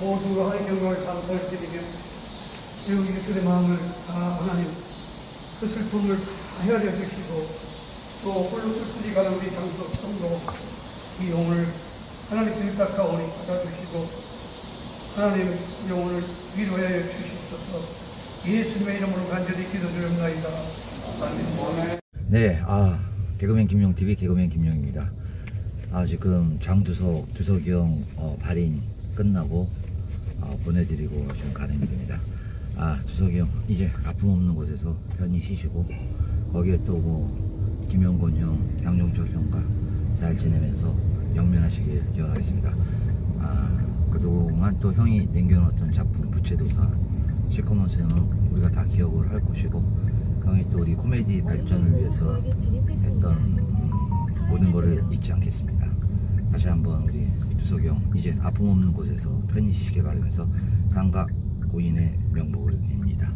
모두 하나님께 영광을 감사를 드리며 매우 이들의 마음을 다 하나님 그 슬픔을 다 헤아려 주시고 또 홀로 슬프지 가는 우리 장소 성도 이 영혼을 하나님께 닦아오니 받아주시고 하나님 영혼을 위로하여 주시옵소서 예수님의 이름으로 간절히 기도드립니다. 네, 아 개그맨 김용 TV 개그맨 김용입니다. 아 지금 장두석 두석이 형 어, 발인 끝나고 어, 보내드리고 지금 가는 길입니다. 아 두석이 형 이제 아픔 없는 곳에서 편히 쉬시고 거기에 또 뭐 김용곤 형, 양용철 형과 잘 지내면서 영면하시길 기원하겠습니다. 아 그동안 또 형이 남겨놓았던 작품 부채도사 시커먼스는 우리가 다 기억을 할 것이고 형이 또 우리 코미디 발전을 위해서 했던 음, 모든 것을 잊지 않겠습니다. 다시 한번 우리 두석이 형 이제 아픔 없는 곳에서 편히 쉬시길 바라면서 상가 고인의 명복을 빕니다.